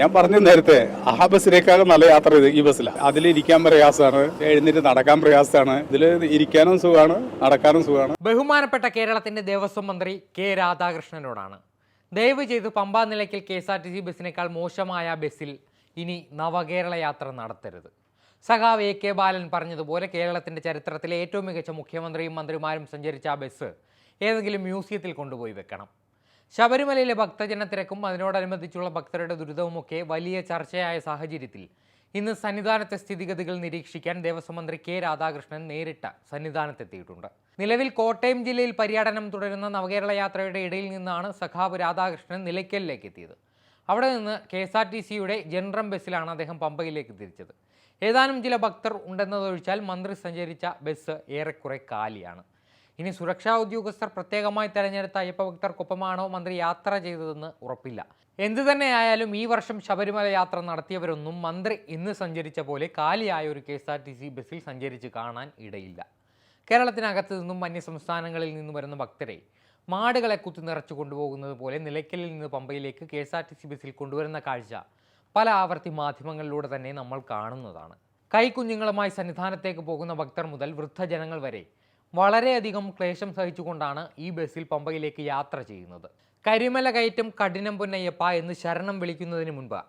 ഞാൻ പറഞ്ഞു നേരത്തെ ആ ബസ്സിനേക്കാളും നല്ല യാത്ര ഈ ബസ്സിലാണ് അതിൽ ഇരിക്കാൻ പ്രയാസമാണ് എഴുന്നേറ്റ് നടക്കാൻ പ്രയാസമാണ് ഇതിൽ ഇരിക്കാനും സുഖമാണ് നടക്കാനും സുഖമാണ്. ബഹുമാനപ്പെട്ട കേരളത്തിന്റെ ദേവസ്വം മന്ത്രി കെ രാധാകൃഷ്ണനോടാണ്. ദയവ് ചെയ്ത് Pamba Nilakkal K S R T C ബസ്സിനേക്കാൾ മോശമായ ബസ്സിൽ ഇനി നവകേരള യാത്ര നടത്തരുത്. സഖാവ് എ കെ ബാലൻ പറഞ്ഞതുപോലെ കേരളത്തിന്റെ ചരിത്രത്തിലെ ഏറ്റവും മികച്ച മുഖ്യമന്ത്രിയും മന്ത്രിമാരും സഞ്ചരിച്ച ആ ബസ് ഏതെങ്കിലും മ്യൂസിയത്തിൽ കൊണ്ടുപോയി വെക്കണം. ശബരിമലയിലെ ഭക്തജന തിരക്കും അതിനോടനുബന്ധിച്ചുള്ള ഭക്തരുടെ ദുരിതവുമൊക്കെ വലിയ ചർച്ചയായ സാഹചര്യത്തിൽ. ഇന്ന് സന്നിധാനത്തെ സ്ഥിതിഗതികൾ നിരീക്ഷിക്കാൻ ദേവസ്വം മന്ത്രി കെ. രാധാകൃഷ്ണൻ നേരിട്ട് സന്നിധാനത്തെത്തിയിട്ടുണ്ട്. നിലവിൽ കോട്ടയം ജില്ലയിൽ പര്യടനം തുടരുന്ന നവകേരള യാത്രയുടെ ഇടയിൽ നിന്നാണ് സഖാവ് രാധാകൃഷ്ണൻ നിലയ്ക്കലിലേക്ക് എത്തിയത് അവിടെ നിന്ന് കെ എസ് ആർ ടി സിയുടെ ജനറം ബസ്സിലാണ് അദ്ദേഹം പമ്പയിലേക്ക് തിരിച്ചത്. ഏതാനും ചില ഭക്തർ ഉണ്ടെന്നതൊഴിച്ചാൽ മന്ത്രി സഞ്ചരിച്ച ബസ് ഏറെക്കുറെ കാലിയാണ്. ഇനി സുരക്ഷാ ഉദ്യോഗസ്ഥർ പ്രത്യേകമായി തെരഞ്ഞെടുത്ത അയ്യപ്പ ഭക്തർക്കൊപ്പമാണോ മന്ത്രി യാത്ര ചെയ്തതെന്ന് ഉറപ്പില്ല. എന്തു തന്നെയായാലും ഈ വർഷം ശബരിമല യാത്ര നടത്തിയവരൊന്നും മന്ത്രി ഇന്ന് സഞ്ചരിച്ച പോലെ കാലിയായ ഒരു K S R T C ബസ്സിൽ സഞ്ചരിച്ച് കാണാൻ ഇടയില്ല. കേരളത്തിനകത്ത് നിന്നും അന്യസംസ്ഥാനങ്ങളിൽ നിന്നും വരുന്ന ഭക്തരെ മാടുകളെ കുത്തി നിറച്ചു കൊണ്ടുപോകുന്നത് പോലെ നിലയ്ക്കലിൽ നിന്ന് പമ്പയിലേക്ക് K S R T C ബസ്സിൽ കൊണ്ടുവരുന്ന കാഴ്ച പല ആവർത്തി മാധ്യമങ്ങളിലൂടെ തന്നെ നമ്മൾ കാണുന്നതാണ്. കൈക്കുഞ്ഞുങ്ങളുമായി സന്നിധാനത്തേക്ക് പോകുന്ന ഭക്തർ മുതൽ വൃദ്ധജനങ്ങൾ വരെ വളരെയധികം ക്ലേശം സഹിച്ചുകൊണ്ടാണ് ഈ ബസ്സിൽ പമ്പയിലേക്ക് യാത്ര ചെയ്യുന്നത്. കരിമല കയറ്റം കഠിനം പൊന്നയ്യപ്പ എന്ന് ശരണം വിളിക്കുന്നതിന് മുൻപ്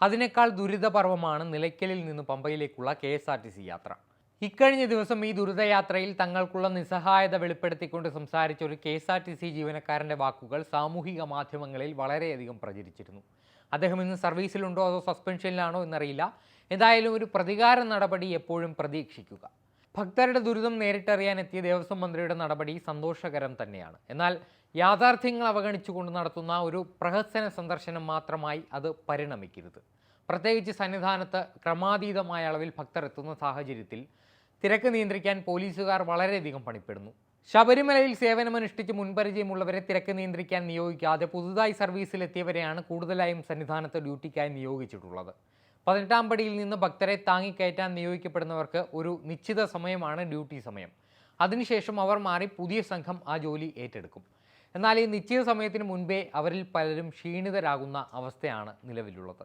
അതിനേക്കാൾ ദുരിതപർവമാണ് നിലയ്ക്കലിൽ നിന്ന് പമ്പയിലേക്കുള്ള K S R T C യാത്ര. ഇക്കഴിഞ്ഞ ദിവസം ഈ ദുരിതയാത്രയിൽ തങ്ങൾക്കുള്ള നിസ്സഹായത വെളിപ്പെടുത്തിക്കൊണ്ട് സംസാരിച്ച ഒരു K S R T C ജീവനക്കാരന്റെ വാക്കുകൾ സാമൂഹിക മാധ്യമങ്ങളിൽ വളരെയധികം പ്രചരിച്ചിരുന്നു. അദ്ദേഹം ഇന്ന് സർവീസിലുണ്ടോ അതോ സസ്പെൻഷനിലാണോ എന്നറിയില്ല. എന്തായാലും ഒരു പ്രതികാര നടപടി എപ്പോഴും പ്രതീക്ഷിക്കുക. ഭക്തരുടെ ദുരിതം നേരിട്ടറിയാൻ എത്തിയ ദേവസ്വം മന്ത്രിയുടെ നടപടി സന്തോഷകരം തന്നെയാണ്. എന്നാൽ യാഥാർത്ഥ്യങ്ങൾ അവഗണിച്ചുകൊണ്ട് നടത്തുന്ന ഒരു പ്രഹസന സന്ദർശനം മാത്രമായി അത് പരിണമിക്കരുത്. പ്രത്യേകിച്ച് സന്നിധാനത്ത് ക്രമാതീതമായ അളവിൽ ഭക്തർ എത്തുന്ന സാഹചര്യത്തിൽ തിരക്ക് നിയന്ത്രിക്കാൻ പോലീസുകാർ വളരെയധികം പണിപ്പെടുന്നു. ശബരിമലയിൽ സേവനമനുഷ്ഠിച്ച് മുൻപരിചയമുള്ളവരെ തിരക്ക് നിയന്ത്രിക്കാൻ നിയോഗിക്കാതെ പുതുതായി സർവീസിലെത്തിയവരെയാണ് കൂടുതലായും സന്നിധാനത്ത് ഡ്യൂട്ടിക്കായി നിയോഗിച്ചിട്ടുള്ളത്. പതിനെട്ടാം പടിയിൽ നിന്ന് ഭക്തരെ താങ്ങിക്കയറ്റാൻ നിയോഗിക്കപ്പെടുന്നവർക്ക് ഒരു നിശ്ചിത സമയമാണ് ഡ്യൂട്ടി സമയം. അതിനുശേഷം അവർ മാറി പുതിയ സംഘം ആ ജോലി ഏറ്റെടുക്കും. എന്നാൽ ഈ നിശ്ചിത സമയത്തിന് മുൻപേ അവരിൽ പലരും ക്ഷീണിതരാകുന്ന അവസ്ഥയാണ് നിലവിലുള്ളത്.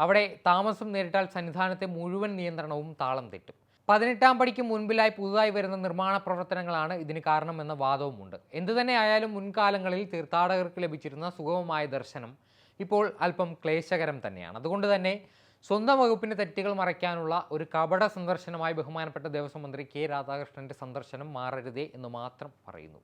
അവിടെ താമസം നേരിട്ടാൽ സന്നിധാനത്തെ മുഴുവൻ നിയന്ത്രണവും താളം തെറ്റും. പതിനെട്ടാം പടിക്ക് മുൻപിലായി പുതുതായി വരുന്ന നിർമ്മാണ പ്രവർത്തനങ്ങളാണ് ഇതിന് കാരണമെന്ന വാദവുമുണ്ട്. എന്തുതന്നെ ആയാലും മുൻകാലങ്ങളിൽ തീർത്ഥാടകർക്ക് ലഭിച്ചിരുന്ന സുഗമമായ ദർശനം ഇപ്പോൾ അല്പം ക്ലേശകരം തന്നെയാണ്. അതുകൊണ്ട് തന്നെ സ്വന്തം വകുപ്പിന്റെ തെറ്റുകൾ മറയ്ക്കാനുള്ള ഒരു കപട സന്ദർശനമായി ബഹുമാനപ്പെട്ട ദേവസ്വം മന്ത്രി കെ രാധാകൃഷ്ണന്റെ സന്ദർശനം മാറരുതേ എന്ന് മാത്രം പറയുന്നു.